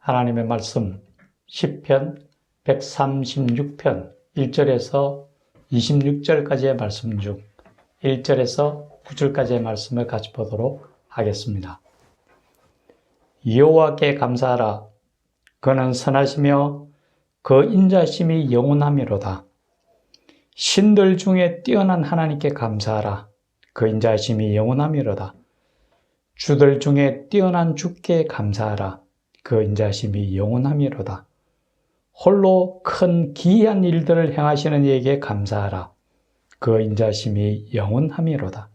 하나님의 말씀 10편 136편 1절에서 26절까지의 말씀 중 1절에서 9절까지의 말씀을 같이 보도록 하겠습니다. 여호와께 감사하라 그는 선하시며 그 인자심이 영원함이로다. 신들 중에 뛰어난 하나님께 감사하라 그 인자심이 영원함이로다. 주들 중에 뛰어난 주께 감사하라 그 인자심이 영원함이로다. 홀로 큰 기이한 일들을 행하시는 이에게 감사하라. 그 인자심이 영원함이로다.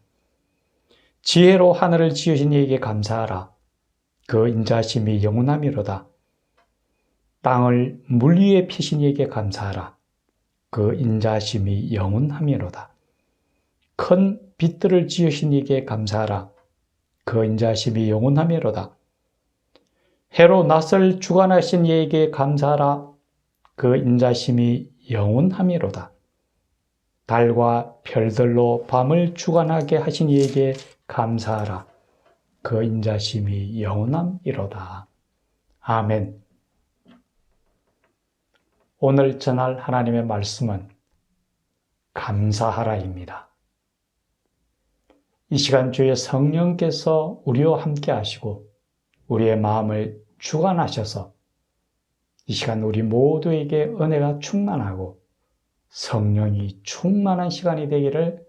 지혜로 하늘을 지으신 이에게 감사하라. 그 인자심이 영원함이로다. 땅을 물 위에 피신 이에게 감사하라. 그 인자심이 영원함이로다. 큰 빛들을 지으신 이에게 감사하라. 그 인자심이 영원함이로다. 해로 낯을 주관하신 이에게 감사하라. 그 인자심이 영원함이로다. 달과 별들로 밤을 주관하게 하신 이에게 감사하라. 그 인자심이 영원함이로다. 아멘. 오늘 전할 하나님의 말씀은 감사하라입니다. 이 시간 주의 성령께서 우리와 함께 하시고 우리의 마음을 주관하셔서 이 시간 우리 모두에게 은혜가 충만하고 성령이 충만한 시간이 되기를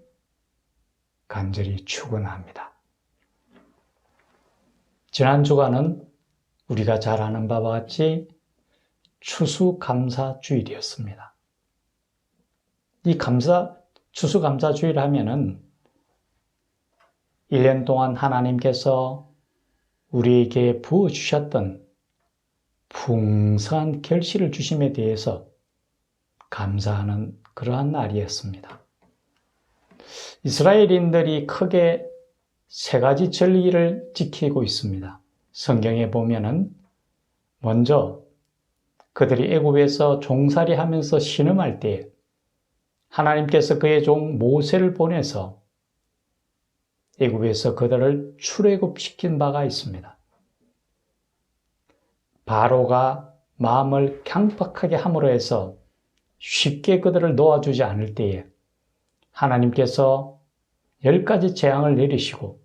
간절히 축원합니다. 지난 주간은 우리가 잘 아는 바와 같이 추수감사주일이었습니다. 이 감사 추수감사주일 하면은 1년 동안 하나님께서 우리에게 부어 주셨던 풍성한 결실을 주심에 대해서 감사하는 그러한 날이었습니다. 이스라엘인들이 크게 세 가지 진리를 지키고 있습니다. 성경에 보면은 먼저 그들이 애굽에서 종살이 하면서 신음할 때 하나님께서 그의 종 모세를 보내서 애굽에서 그들을 출애굽시킨 바가 있습니다. 바로가 마음을 강박하게 함으로 해서 쉽게 그들을 놓아주지 않을 때에 하나님께서 열 가지 재앙을 내리시고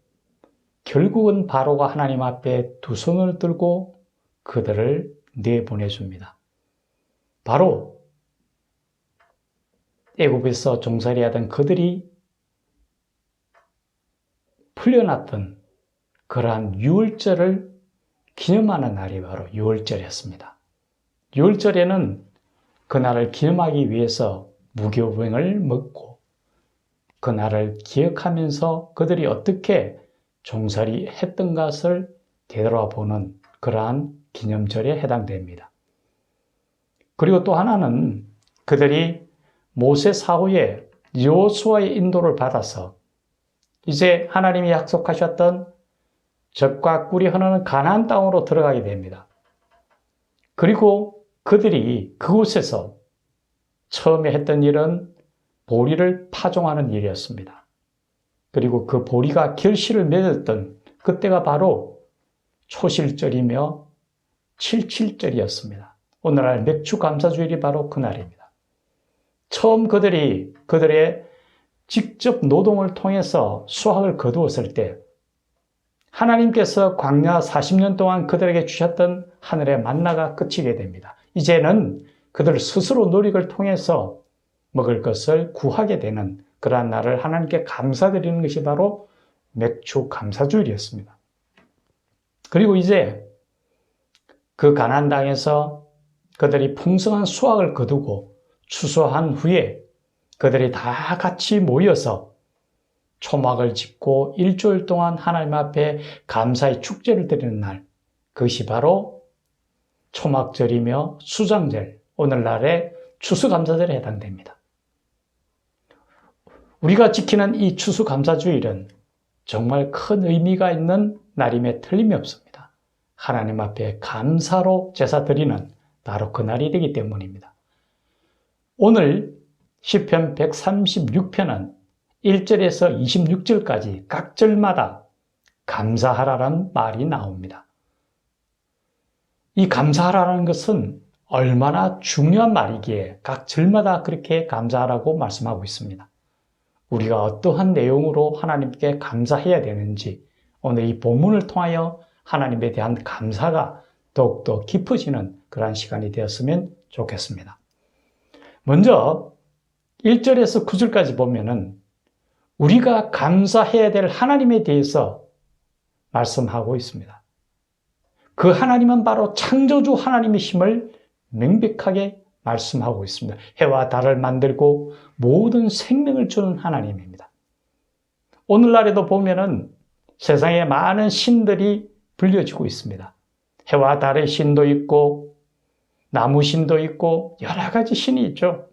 결국은 바로가 하나님 앞에 두 손을 들고 그들을 내보내줍니다. 바로 애굽에서 종살이하던 그들이 풀려났던 그러한 유월절을 기념하는 날이 바로 유월절이었습니다. 유월절에는 그날을 기념하기 위해서 무교병을 먹고 그날을 기억하면서 그들이 어떻게 종살이 했던 것을 되돌아보는 그러한 기념절에 해당됩니다. 그리고 또 하나는 그들이 모세 사후에 여호수아의 인도를 받아서 이제 하나님이 약속하셨던 젖과 꿀이 흐르는 가나안 땅으로 들어가게 됩니다. 그리고 그들이 그곳에서 처음에 했던 일은 보리를 파종하는 일이었습니다. 그리고 그 보리가 결실을 맺었던 그때가 바로 초실절이며 칠칠절이었습니다. 오늘날 맥주 감사주일이 바로 그날입니다. 처음 그들이 그들의 직접 노동을 통해서 수확을 거두었을 때 하나님께서 광야 40년 동안 그들에게 주셨던 하늘의 만나가 끝이게 됩니다. 이제는 그들 스스로 노력을 통해서 먹을 것을 구하게 되는 그러한 날을 하나님께 감사드리는 것이 바로 맥주 감사주일이었습니다. 그리고 이제 그 가난 땅에서 그들이 풍성한 수확을 거두고 추수한 후에 그들이 다 같이 모여서 초막을 짓고 일주일 동안 하나님 앞에 감사의 축제를 드리는 날, 그것이 바로 초막절이며 수장절, 오늘날의 추수감사절에 해당됩니다. 우리가 지키는 이 추수감사주일은 정말 큰 의미가 있는 날임에 틀림이 없습니다. 하나님 앞에 감사로 제사 드리는 바로 그 날이 되기 때문입니다. 오늘 10편 136편은 1절에서 26절까지 각 절마다 감사하라는 말이 나옵니다. 이 감사하라는 것은 얼마나 중요한 말이기에 각 절마다 그렇게 감사하라고 말씀하고 있습니다. 우리가 어떠한 내용으로 하나님께 감사해야 되는지 오늘 이 본문을 통하여 하나님에 대한 감사가 더욱더 깊어지는 그러한 시간이 되었으면 좋겠습니다. 먼저 1절에서 9절까지 보면은 우리가 감사해야 될 하나님에 대해서 말씀하고 있습니다. 그 하나님은 바로 창조주 하나님이심을 명백하게 말씀하고 있습니다. 해와 달을 만들고 모든 생명을 주는 하나님입니다. 오늘날에도 보면은 세상에 많은 신들이 불려지고 있습니다. 해와 달의 신도 있고 나무 신도 있고 여러 가지 신이 있죠.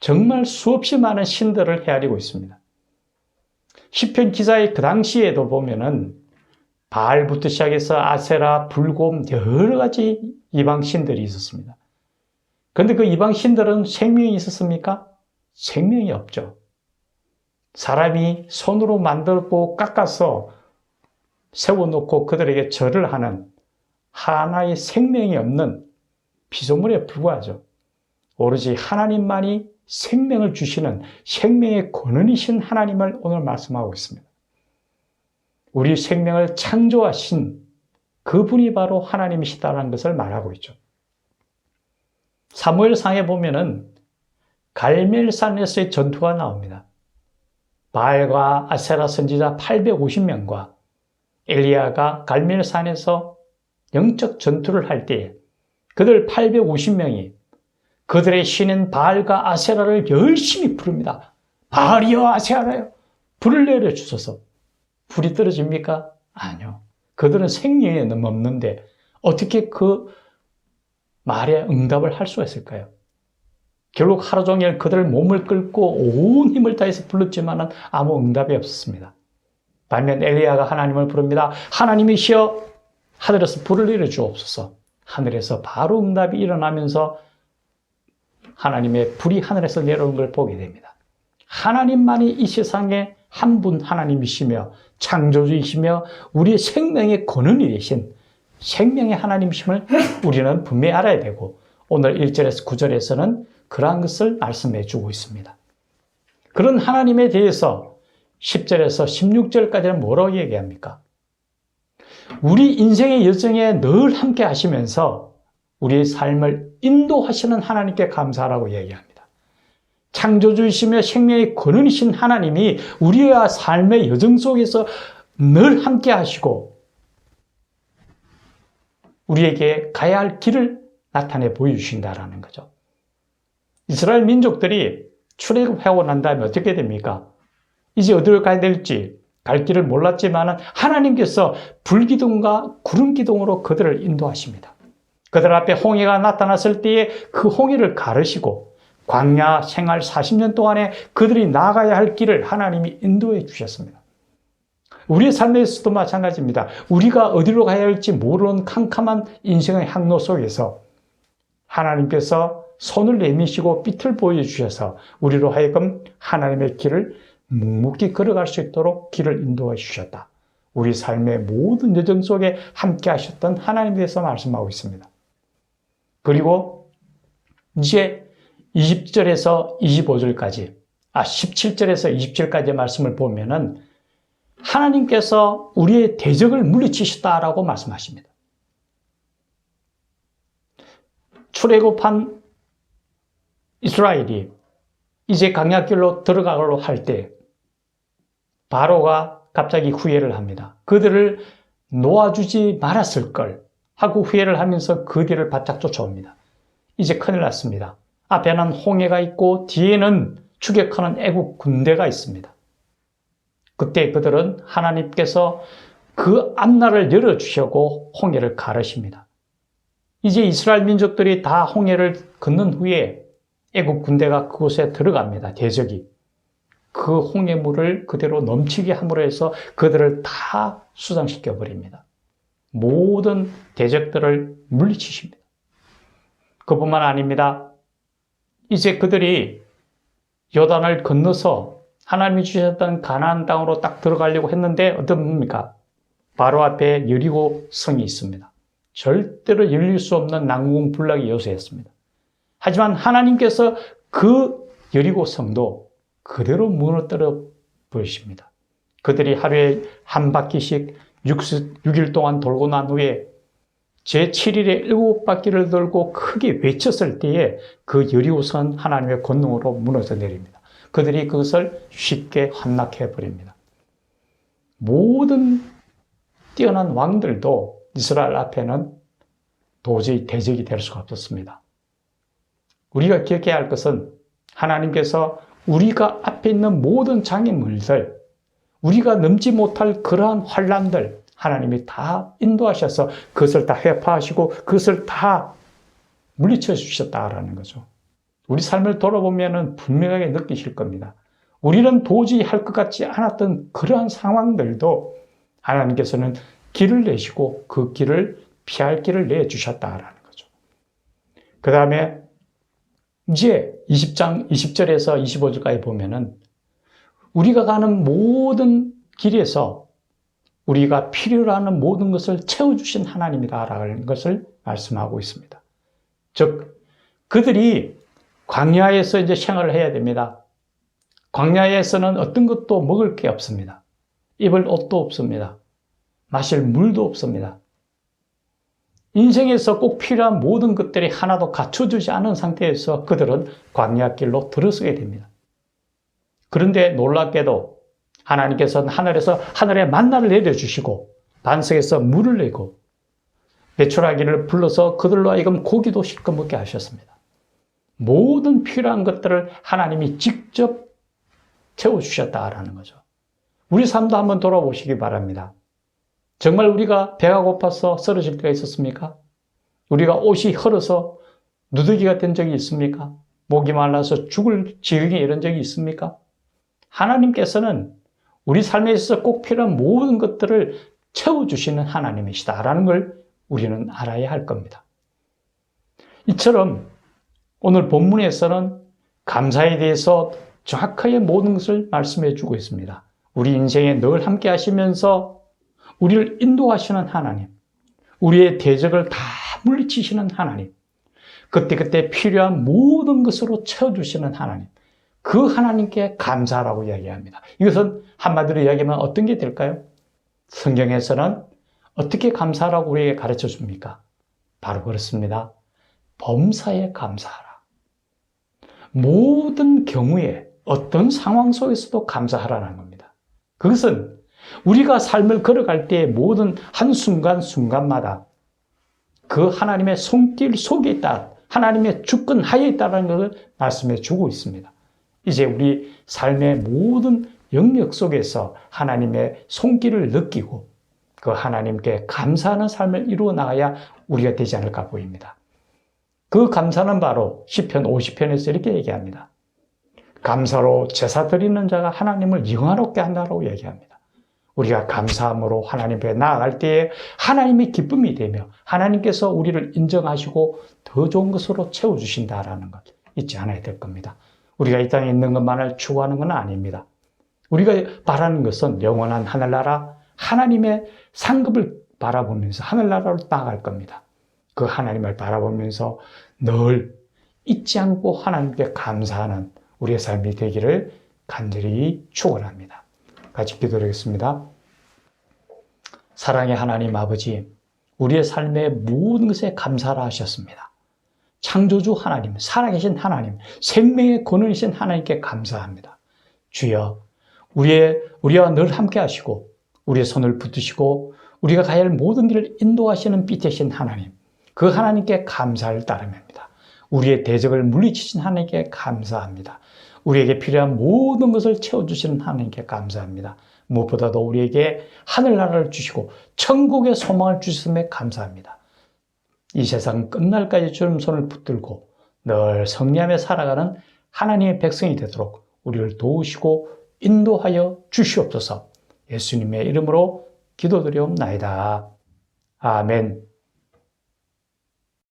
정말 수없이 많은 신들을 헤아리고 있습니다. 시편 기자의 그 당시에도 보면은 바알부터 시작해서 아세라, 불곰 여러 가지 이방 신들이 있었습니다. 그런데 그 이방 신들은 생명이 있었습니까? 생명이 없죠. 사람이 손으로 만들고 깎아서 세워놓고 그들에게 절을 하는 하나의 생명이 없는 피조물에 불과하죠. 오로지 하나님만이 생명을 주시는 생명의 권원이신 하나님을 오늘 말씀하고 있습니다. 우리 생명을 창조하신 그분이 바로 하나님이시다는 것을 말하고 있죠. 사무엘상에 보면은 갈멜산에서의 전투가 나옵니다. 바알과 아세라 선지자 850명과 엘리야가 갈멜산에서 영적 전투를 할 때에 그들 850명이 그들의 신인 바알과 아세라를 열심히 부릅니다. 바알이여 아세라여 불을 내려 주소서. 불이 떨어집니까? 아니요. 그들은 생명이 너무 없는데 어떻게 그 말에 응답을 할 수가 있을까요? 결국 하루 종일 그들 몸을 끌고 온 힘을 다해서 불렀지만 아무 응답이 없었습니다. 반면 엘리야가 하나님을 부릅니다. 하나님이시여 하늘에서 불을 내려 주옵소서. 하늘에서 바로 응답이 일어나면서 하나님의 불이 하늘에서 내려오는 걸 보게 됩니다. 하나님만이 이 세상에 한 분 하나님이시며 창조주이시며 우리의 생명의 근원이 되신 생명의 하나님이심을 우리는 분명히 알아야 되고 오늘 1절에서 9절에서는 그러한 것을 말씀해 주고 있습니다. 그런 하나님에 대해서 10절에서 16절까지는 뭐라고 얘기합니까? 우리 인생의 여정에 늘 함께 하시면서 우리의 삶을 인도하시는 하나님께 감사하라고 얘기합니다. 창조주이시며 생명의 근원이신 하나님이 우리와 삶의 여정 속에서 늘 함께 하시고 우리에게 가야 할 길을 나타내 보여주신다라는 거죠. 이스라엘 민족들이 출애굽하고 난 다음에 어떻게 됩니까? 이제 어디로 가야 될지 갈 길을 몰랐지만 하나님께서 불기둥과 구름기둥으로 그들을 인도하십니다. 그들 앞에 홍해가 나타났을 때에 그 홍해를 가르시고 광야 생활 40년 동안에 그들이 나가야 할 길을 하나님이 인도해 주셨습니다. 우리의 삶에서도 마찬가지입니다. 우리가 어디로 가야 할지 모르는 캄캄한 인생의 항로 속에서 하나님께서 손을 내미시고 빛을 보여주셔서 우리로 하여금 하나님의 길을 묵묵히 걸어갈 수 있도록 길을 인도해 주셨다. 우리 삶의 모든 여정 속에 함께 하셨던 하나님에 대해서 말씀하고 있습니다. 그리고 이제 20절에서 25절까지, 아, 17절에서 20절까지 말씀을 보면은 하나님께서 우리의 대적을 물리치셨다라고 말씀하십니다. 출애굽한 이스라엘이 이제 강약길로 들어가려고 할 때 바로가 갑자기 후회를 합니다. 그들을 놓아주지 말았을 걸 하고 후회를 하면서 그 뒤를 바짝 쫓아옵니다. 이제 큰일 났습니다. 앞에는 홍해가 있고 뒤에는 추격하는 애국 군대가 있습니다. 그때 그들은 하나님께서 그 앞날을 열어주시고 홍해를 가르십니다. 이제 이스라엘 민족들이 다 홍해를 건넌 후에 애국 군대가 그곳에 들어갑니다. 대적이. 그 홍해물을 그대로 넘치게 함으로 해서 그들을 다 수상시켜 버립니다. 모든 대적들을 물리치십니다. 그뿐만 아닙니다. 이제 그들이 요단을 건너서 하나님이 주셨던 가나안 땅으로 딱 들어가려고 했는데 어떻습니까? 바로 앞에 여리고 성이 있습니다. 절대로 열릴 수 없는 난공불락의 요소였습니다. 하지만 하나님께서 그 여리고 성도 그대로 무너뜨려 버리십니다. 그들이 하루에 한 바퀴씩 6일 동안 돌고 난 후에 제7일에 일곱 바퀴를 돌고 크게 외쳤을 때에 그 여리고선 하나님의 권능으로 무너져 내립니다. 그들이 그것을 쉽게 함락해 버립니다. 모든 뛰어난 왕들도 이스라엘 앞에는 도저히 대적이 될 수가 없었습니다. 우리가 기억해야 할 것은 하나님께서 우리가 앞에 있는 모든 장애물들, 우리가 넘지 못할 그러한 환란들 하나님이 다 인도하셔서 그것을 다 회파하시고 그것을 다 물리쳐 주셨다라는 거죠. 우리 삶을 돌아보면 분명하게 느끼실 겁니다. 우리는 도저히 할 것 같지 않았던 그러한 상황들도 하나님께서는 길을 내시고 그 길을 피할 길을 내주셨다라는 거죠. 그 다음에 이제 20장, 20절에서 25절까지 보면은 우리가 가는 모든 길에서 우리가 필요로 하는 모든 것을 채워주신 하나님이다라는 것을 말씀하고 있습니다. 즉, 그들이 광야에서 이제 생활을 해야 됩니다. 광야에서는 어떤 것도 먹을 게 없습니다. 입을 옷도 없습니다. 마실 물도 없습니다. 인생에서 꼭 필요한 모든 것들이 하나도 갖춰주지 않은 상태에서 그들은 광야길로 들어서게 됩니다. 그런데 놀랍게도 하나님께서는 하늘에서 하늘에 만나를 내려주시고 반석에서 물을 내고 메추라기를 불러서 그들로 하여금 고기도 실컷 먹게 하셨습니다. 모든 필요한 것들을 하나님이 직접 채워주셨다라는 거죠. 우리 삶도 한번 돌아보시기 바랍니다. 정말 우리가 배가 고파서 쓰러질 때가 있었습니까? 우리가 옷이 헐어서 누더기가 된 적이 있습니까? 목이 말라서 죽을 지경에 이런 적이 있습니까? 하나님께서는 우리 삶에 있어서 꼭 필요한 모든 것들을 채워주시는 하나님이시다라는 걸 우리는 알아야 할 겁니다. 이처럼 오늘 본문에서는 감사에 대해서 정확하게 모든 것을 말씀해 주고 있습니다. 우리 인생에 늘 함께 하시면서 우리를 인도하시는 하나님, 우리의 대적을 다 물리치시는 하나님, 그때그때 필요한 모든 것으로 채워주시는 하나님, 그 하나님께 감사라고 이야기합니다. 이것은 한마디로 이야기하면 어떤 게 될까요? 성경에서는 어떻게 감사라고 우리에게 가르쳐 줍니까? 바로 그렇습니다. 범사에 감사하라. 모든 경우에 어떤 상황 속에서도 감사하라는 겁니다. 그것은 우리가 삶을 걸어갈 때 모든 한순간 순간마다 그 하나님의 손길 속에 있다. 하나님의 주권 하에 있다는 것을 말씀해 주고 있습니다. 이제 우리 삶의 모든 영역 속에서 하나님의 손길을 느끼고 그 하나님께 감사하는 삶을 이루어 나가야 우리가 되지 않을까 보입니다. 그 감사는 바로 10편 50편에서 이렇게 얘기합니다. 감사로 제사 드리는 자가 하나님을 영화롭게 한다고 얘기합니다. 우리가 감사함으로 하나님 앞에 나아갈 때에 하나님의 기쁨이 되며 하나님께서 우리를 인정하시고 더 좋은 것으로 채워주신다라는 것 잊지 않아야 될 겁니다. 우리가 이 땅에 있는 것만을 추구하는 건 아닙니다. 우리가 바라는 것은 영원한 하늘나라 하나님의 상급을 바라보면서 하늘나라로 나아갈 겁니다. 그 하나님을 바라보면서 늘 잊지 않고 하나님께 감사하는 우리의 삶이 되기를 간절히 축원합니다. 같이 기도하겠습니다. 사랑의 하나님 아버지, 우리의 삶의 모든 것에 감사를 하셨습니다. 창조주 하나님, 살아계신 하나님, 생명의 근원이신 하나님께 감사합니다. 주여, 우리의, 우리와 늘 함께 하시고, 우리의 손을 붙드시고, 우리가 가야 할 모든 길을 인도하시는 빛이신 하나님, 그 하나님께 감사를 따릅니다. 우리의 대적을 물리치신 하나님께 감사합니다. 우리에게 필요한 모든 것을 채워주시는 하나님께 감사합니다. 무엇보다도 우리에게 하늘나라를 주시고 천국의 소망을 주셨음에 감사합니다. 이 세상 끝날까지 주름 손을 붙들고 늘 성리함에 살아가는 하나님의 백성이 되도록 우리를 도우시고 인도하여 주시옵소서 예수님의 이름으로 기도드리옵나이다. 아멘.